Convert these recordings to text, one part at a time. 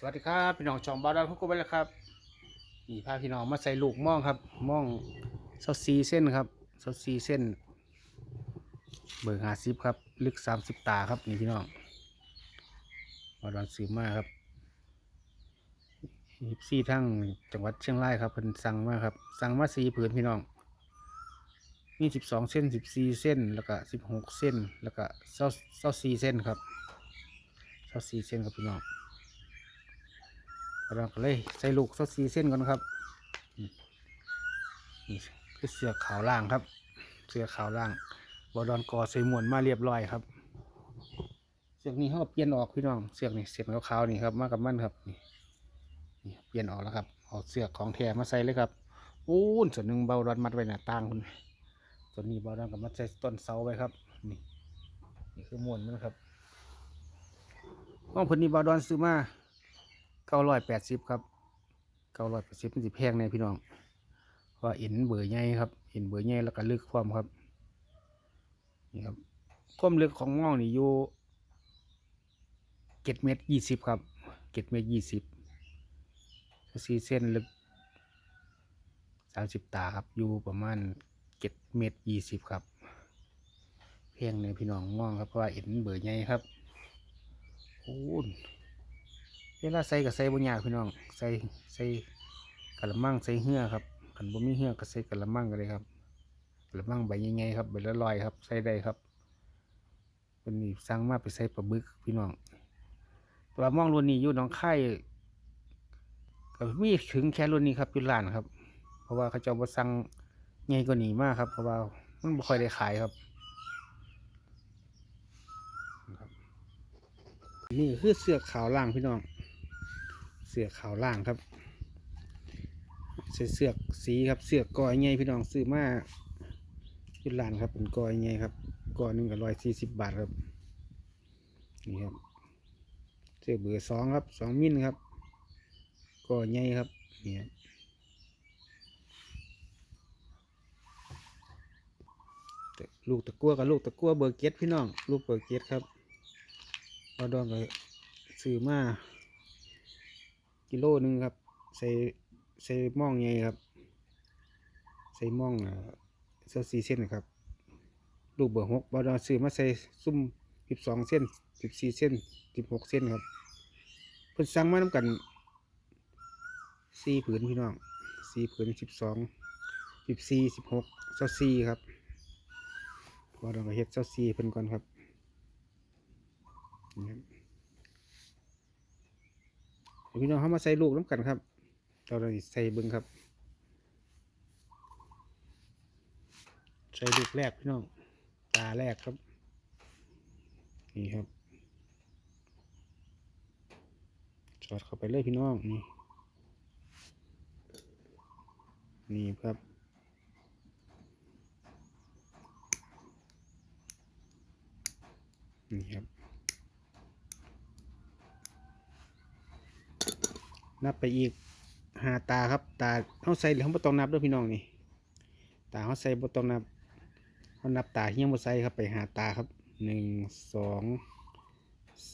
สวัสดีครับพี่น้องช่องบาวดอนพวกกูไปแล้วครับนี่พาพี่น้องมาใส่ลูกม่องครับม่องเซาซีเส้นครับเซาซีเส้น เบอร์ห้าสิบครับ ลึกสามสิบตาครับนี่พี่น้องบาวดอนซื้อมาครับยิบซี่ทั้งจังหวัดเชียงรายครับเพิ่นสั่งมาครับสั่งมาสี่ผืนพี่น้องมีสิบสองเส้นสิบสี่เส้นแล้วก็สิบหกเส้นแล้วก็เซาเซาสี่เส้นครับเซาสี่เส้นครับพี่น้อง เราก็เลยใส่ลูกสักสี่เส้นก่อนครับนี่คือเสือขาวล่างครับ เสือขาวล่างบอดอนกอใส่หมวนมาเรียบร้อยครับ เสือกนี้เขาเปลี่ยนออกพี่น้อง เสือกนี่เสียบขาวๆนี่ครับมากับมันครับนี่นี่เปลี่ยนออกแล้วครับเอาเสือกของแท้มาใส่เลยครับอู้นส่วนหนึ่งเบาดอนมัดไว้หน้าต่างคุณส่วนนี้เบาดอนกับมัดใส่ต้นเสาไว้ครับ นี่นี่คือหมวนมันครับห้องพื้นนี้เบาดอนซื้อมา เก้าร้อยแปดสิบครับเก้าร้อยแปดสิบมันสิแพงแน่พี่น้องเพราะว่าเอ็นเบื่อใหญ่ครับเอ็นเบื่อใหญ่แล้วก็ลึกความครับนี่ครับความลึกของม่องนี่อยู่เจ็ดเมตรยี่สิบครับเจ็ดเมตรยี่สิบสี่เส้นลึกสามสิบตาครับอยู่ประมาณเจ็ดเมตรยี่สิบครับ เพียงในพี่น้องม่องครับเพราะว่าเอ็นเบื่อใหญ่ครับโอ้ เวลาใส่ก็ใส่บนยากพี่น้อง ใส่ใส่กระมังใส่เหือครับขันบ่มีเหือก็ใส่กระมังก็เลยครับกระมังใบใหญ่ๆครับใบละลอยครับ ใส่ได้ครับเป็นนี่สั่งมาไปใส่ปลาบึกพี่น้องแตัวามองรุ่นนี้อยู่น้องไข่ก็มีถึงแค่รุ่นนี้ครับอยู่ร้านครับ เพราะว่าเขาเจ้าบ่สั่งใหญ่กว่านี้มากครับ เพราะว่ามันบ่ค่อยได้ขายครับนี่คือเสือกขาวล่างพี่น้อง สือกขาวล่างครับใส่เสือกสีครับเสือกกอยไงพี่น้องซื้อมายุดลานครับเป็นกอยไงครับกอยหนึ่งกับร้อยสี่สิบบาทครับนี่ครับเสือกเบอร์สองครับสองมิลครับกอยไงครับนี่ครับลูกตะกั่วกับลูกตะกั่วเบอร์เกตพี่น้อง ลูกเบอร์เกตครับพอดองก็ซื้อมา กิโลหนึ่งครับ ใส่ใส่ม่องใหญ่ครับ ใส่ม่องเอ่อเส้นสี่เส้นครับ ลูกเบอร์หกบอดอซื้อมาใส่ซุ่มสิบสองเส้นสิบสี่เส้นสิบหกเส้นครับเพิ่นสั่งมาน้ำกันสี่ผืนพี่น้องสี่ผืนสิบสองสิบสี่สิบหกเส้าสี่ครับบอดองก็เฮ็ดเส้าสี่เพิ่นก่อนครับนี่ครับ พี่น้องเขามาใส่ลูกน้ำกันครับเราเลยใส่เบิ้งครับ ใส่ลูกแรกพี่น้อง ตาแรกครับ นี่ครับจอดเข้าไปเลยพี่น้อง นี่ นี่ครับนี่ครับ นับไปอีกหาตาครับ ตาเขาใส่หรือเขาบ่ต้องนับด้วยพี่น้องนี่ ตาเขาใส่บ่ต้องนับเขานับตาเฮี้ยงบ่ใส่ครับไปหาตาครับหนึ่งสอง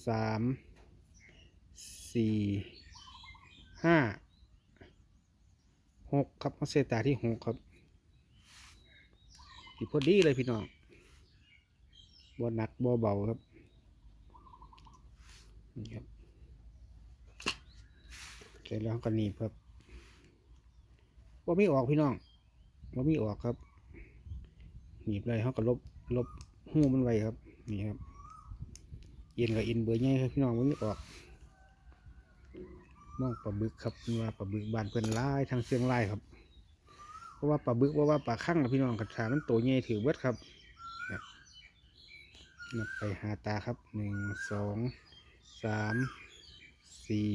สามสี่ห้าหกครับเขาใส่ตาที่หกครับอีพอดีเลยพี่น้องบ่หนักบ่เบาครับนี่ครับ เสร็จแล้วก็หนีบครับว่าไม่ออกพี่น้องว่าไม่ออกครับหนีบเลยเขาก็ลบลบหูมันไว้ครับ นี่ครับเย็นกับอินเบอร์ใหญ่ครับพี่น้องว่าไม่ออกมองปลาบึกครับว่าปลาบึกบานเพื่อนไล่ทางเสียงไล่ครับ เพราะว่าปลาบึกเพราะว่าปลาข้างนะพี่น้องกระถามันโตใหญ่ถือเบิดครับครับนับไปหาตาครับหนึ่งสองสามสี่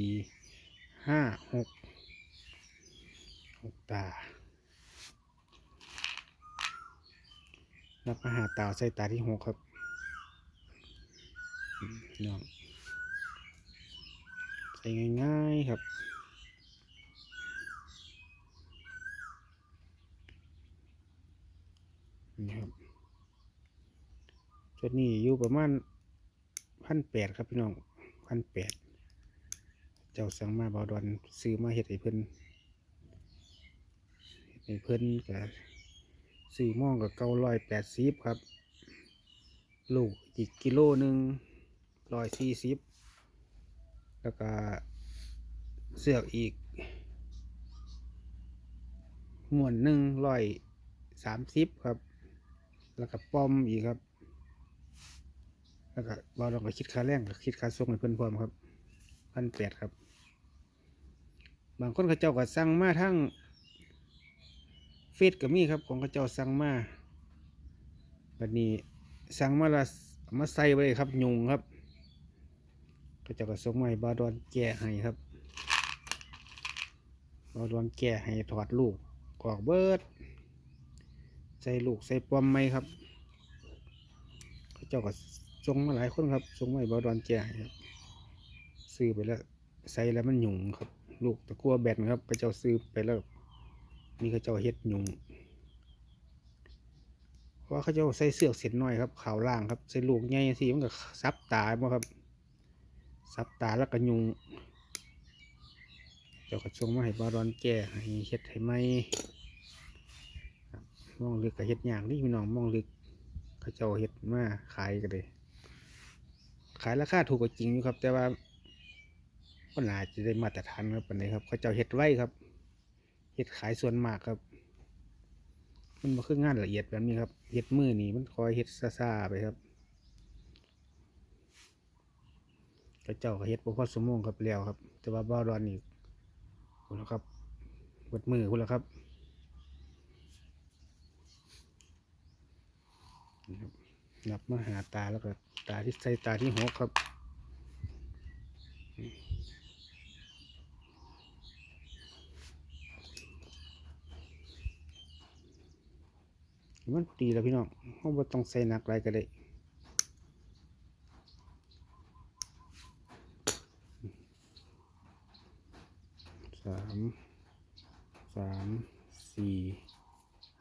ห้าหกหกตานับมาหาตาใส่ตาที่หกครับน้องใส่ง่ายๆครับนี่ครับชุดนี้อยู่ประมาณพันแปดครับพี่น้องพันแปด จ้าสั่งมาบาวดอนซื้อมาเฮ็ดให้เพิ่นเฮ็ดให้เพิ่นก็ซื้อม่องก็เก้าร้อยแปดสิบครับ ลูกอีกกิโลหนึ่งร้อยสี่สิบแล้วก็เสือกอีกมวนหนึ่งร้อยสามสิบครับ แล้วก็ป้อมอีกครับ แล้วก็บอลเราก็คิดค่าแรงก็คิดค่าส่งให้เพื่อนพร้อมครับพันแปดครับ บางคนเขาเจ้าก็สั่งมาทั้งเฟซก็มีครับของเขาเจ้าสั่งมาแบบนี้สั่งมาละมาใส่ไว้เลยครับยุงครับเขาเจ้าก็ส่งมาให้บาดอนแก้ให้ครับบาดอนแก้ให้ถอดลูกออกเบิด ใส่ลูกใส่ปอมไหมครับเขาเจ้าก็ส่งมาหลายคนครับส่งมาให้บาดอนแก้ให้ครับซื้อไปแล้วใส่แล้วมันยุงครับ ลูกตะกัวแบนครับเขาเจ้าซื้อไปแล้ว นี่เขาเจ้าเฮ็ดหยุ่งเพราะว่าเขาเจ้าใส่เสือกเส้นน้อยครับขาวล่างครับใส่ลูกใหญ่สิมันก็ซับตาบ่ครับซับตาแล้วก็ยุงเจ้าก็ส่งมาให้บาดอนแก้ให้เฮ็ดให้ไหมมองลึกก็เฮ็ดยากนี่พี่น้องมองลึกเขาเจ้าเฮ็ดมาขายกันเลยขายราคาถูกกว่าจริงอยู่ครับ แต่ว่า ก็น่าจะได้มาตรฐานครับปันนี้ครับเขาเจ้าเฮ็ดไว้ครับเฮ็ดขายส่วนมากครับ มันมาคืองานละเอียดแบบนี้ครับเฮ็ดมือนี่มันคอยเฮ็ดซ่าๆไปครับเขาเจ้าก็เฮ็ดบ่พอสมงครับแล้วครับ แต่ว่าบ่รอนนี่พุ่นละครับเบิดมือพุ่นละครับนี่ครับนับมาหาตาแล้วก็ตาที่ใส่ตาที่หกครับ มันดีแล้วพี่น้องเราบ่ต้องใส่หนักอะไรก็ได้สามสามสี่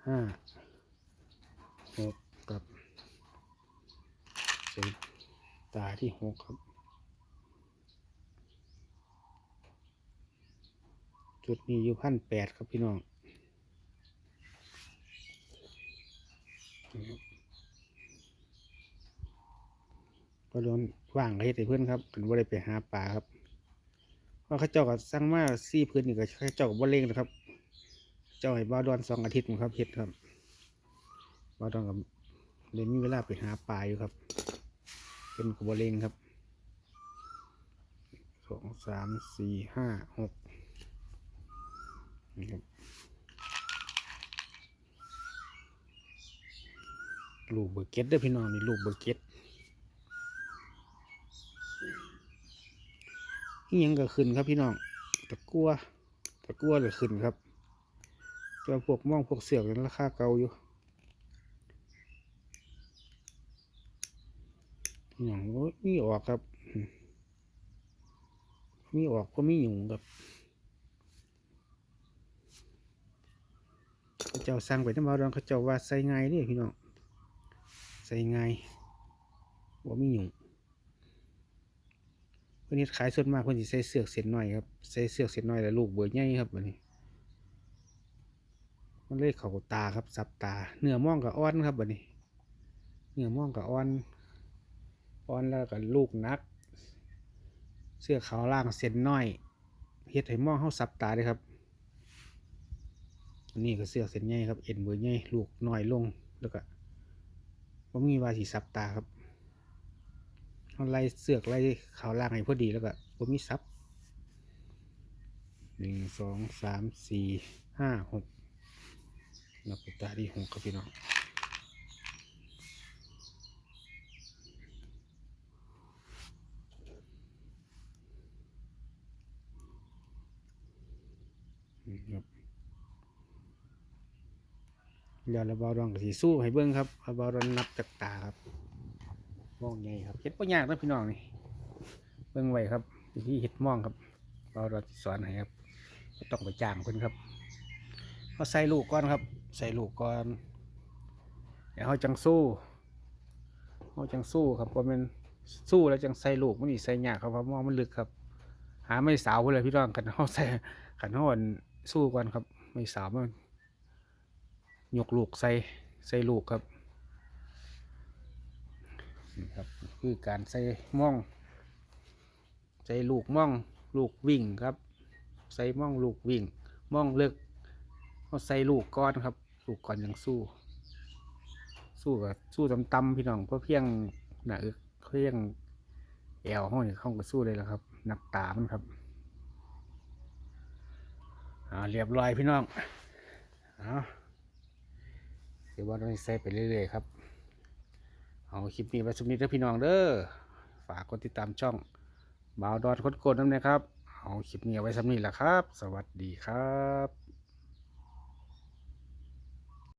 ห้าหกกับใส่ตาที่หกครับ จุดนี้อยู่พันแปดครับพี่น้อง ก็โดนว่างเฮ็ดให้เพื่อนครับกันว่าได้ไปหาปลาครับเพราะเขาเจ้าก็สั่งมาซี่พื้นนี่ก็เขาเจ้าก็บ่เร่งนะครับ เจ้าให้บ่าวดอนสองอาทิตย์ครับเฮ็ดครับบ่าวดอนกับเลยมีเวลาไปหาปลาอยู่ครับ เป็นกับเร่งครับสองสามสี่ห้าหกนี่ครับ ลูกเบอร์เก็ตเด้อพี่น้องนี่ลูกเบอร์เก็ตนี่ยังก็ขึ้นครับพี่น้องตะกัวตะกัวเลยขึ้นครับตัวพวกม่องพวกเสือกนั้นราคาเก่าอยู่พี่น้องโอ้ยมีออกครับมีออกก็มีหยุงครับเจ้าสั่งไปน้ำมาดองเขาเจ้าว่าใส่ไงนี่พี่น้อง ใส่ไงายว่ามีหยุ่งเพื่อนเฮ็ดขายส่วนมากเพื่อนสิใส่เสือกเส้นน้อยครับใส่เสือกเส้นน้อยแล้วลูกเบอร์ใหญ่ครับบัดนี้ มันเลยเขาตาครับสับตา เนื้อม่องกับอ่อนครับบัดนี้ เนื้อม่องกับอ่อนอ่อนแล้วก็ลูกนัก เสื้อขาวล่างเส้นน้อยเฮ็ดให้ม่องเฮาสับตาเลยครับอันนี้ก็เสือกเส้นใหญ่ครับเอ็นเบอร์ใหญ่ลูกน้อยลงแล้วก็ บ่มีวาสิสับตาครับเอาไล่เสือกไล่ขาวล่างให้พอดีแล้วก็ผมมีซับหนึ่งสองสามสี่ห้าหกนับไปตาที่หกครับพี่น้องครับ เดี๋ยวเราบอลรองกับสีสู้ให้เบิ้งครับเอาบอลรองนับจากตาครับมองใหญ่ครับเห็ดป่ยากนะพี่น้องนี่เบิ่งไว้ครับวิธีเห็ดมองครับเราเราสอนให้ครับต้องไปจ้างคนครับเอาใส่ลูกก่อนครับ ใส่ลูกก่อนเดี๋ยวเขาจังสู้เขาจังสู้ครับเพราะมันสู้แล้วจังใส่ลูกมันนี่ใส่ยากครับเพราะมองมันลึกครับ หาไม่สาวเลยพี่น้องขันห้อใส่ขันห้อนสู้กันครับ ไม่สาวมัน ยกลูกใส่ใส่ลูกครับนี่ครับคือการใส่ม่อง ใส่ลูกม่องลูกวิ่งครับ ใส่ม่องลูกวิ่งม่องเลิกเขาใส่ลูกก้อนครับ ลูกก้อนยังสู้ สู้กับสู้ตำตำๆพี่น้องเพราะเพียงหน้าอึกเพียงแอวห้องนี่เข้าก็สู้เลยแล้วครับหนักตามันครับอ่าเรียบร้อยพี่น้องเอา เดี๋ยวว่าเราใส่ไปเรื่อยๆครับ เอาคลิปนี้ไปสำนี้เด้อพี่น้องเด้อ ฝากกดติดตามช่องบ่าวดอนคดโกดน้ำนะครับ เอาคลิปนี้เอาไว้สำนี้แหละครับ สวัสดีครับ